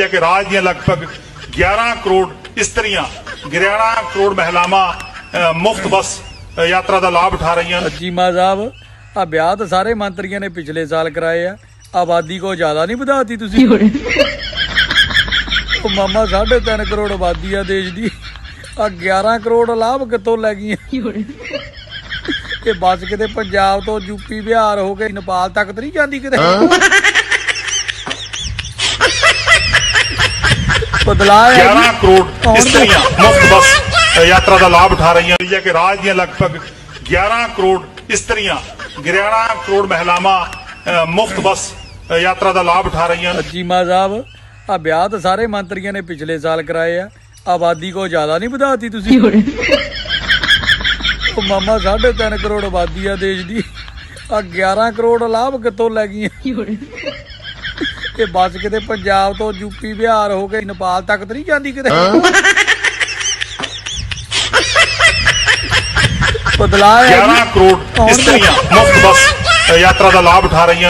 ਹੈ ਕਿ ਰਾਜ ਦੀਆਂ ਲਗਭਗ 11 ਕਰੋੜ ਇਸਤਰੀਆਂ 11 ਕਰੋੜ ਮਹਿਲਾਵਾਂ ਮੁਫਤ ਬੱਸ ਯਾਤਰਾ ਦਾ ਲਾਭ ਉਠਾ ਰਹੀਆਂ ਚੀਮਾ ਸਾਹਿਬ ਆ ਵਿਆਹ ਤਾਂ ਸਾਰੇ ਮੰਤਰੀਆਂ ਨੇ ਪਿਛਲੇ ਸਾਲ ਕਰਾਏ ਆ। ਆਬਾਦੀ ਕੋ ਜ਼ਿਆਦਾ ਨਹੀਂ ਵਧਾਤੀ ਤੁਸੀਂ। ਉਹ ਮਾਮਾ 3.5 ਕਰੋੜ ਆਬਾਦੀ ਆ ਦੇਸ਼ ਦੀ। ਆ 11 ਕਰੋੜ ਲਾਭ ਕਿੱਥੋਂ ਲੈ ਗਈਆਂ? ਇਹ ਬੱਸ ਕਿਤੇ ਪੰਜਾਬ ਤੋਂ ਯੂਪੀ ਬਿਹਾਰ ਹੋ ਕੇ ਨੇਪਾਲ ਤੱਕ ਤਾਂ ਨਹੀਂ ਜਾਂਦੀ ਕਿਤੇ? ਬਦਲਾਅ ਹੈ 11 ਜੀ। ਕਰੋੜ ਇਸਤਰੀਆਂ ਮੁਫਤ ਬੱਸ ਯਾਤਰਾ ਦਾ ਲਾਭ ਉਠਾ ਰਹੀਆਂ ਹਨ ਕਿ ਰਾਜ ਦੀਆਂ ਲਗਭਗ 11 ਕਰੋੜ ਇਸਤਰੀਆਂ 11 ਕਰੋੜ ਮਹਿਲਾਵਾਂ ਮੁਫਤ ਬੱਸ ਯਾਤਰਾ ਦਾ ਲਾਭ ਉਠਾ ਰਹੀਆਂ ਹਨ ਚੀਮਾ ਸਾਹਿਬ ਆ ਵਿਆਹ ਤਾਂ ਸਾਰੇ ਮੰਤਰੀਆਂ ਨੇ ਪਿਛਲੇ ਸਾਲ ਕਰਾਏ ਆ। ਆਬਾਦੀ ਕੋ ਜ਼ਿਆਦਾ ਨਹੀਂ ਵਧਾਤੀ ਤੁਸੀਂ। ਉਹ ਮਾਮਾ 3.5 ਕਰੋੜ ਆਬਾਦੀ ਆ ਦੇਸ਼ ਦੀ। ਆ 11 ਕਰੋੜ ਲਾਭ ਕਿੱਥੋਂ ਲੈ ਗਈਆਂ? ਇਹ ਬੱਸ ਕਿਤੇ ਪੰਜਾਬ ਤੋਂ ਯੂਪੀ ਬਿਹਾਰ ਹੋ ਕੇ ਨੇਪਾਲ ਤੱਕ ਤਾਂ ਨਹੀਂ ਜਾਂਦੀ ਕਿਤੇ ਬਦਲਾਅ ਹੈ 11 ਜੀ। ਕਰੋੜ ਇਸਤਰੀਆਂ ਮੁਫਤ ਬੱਸ ਯਾਤਰਾ ਦਾ ਲਾਭ ਉਠਾ ਰਹੀਆਂ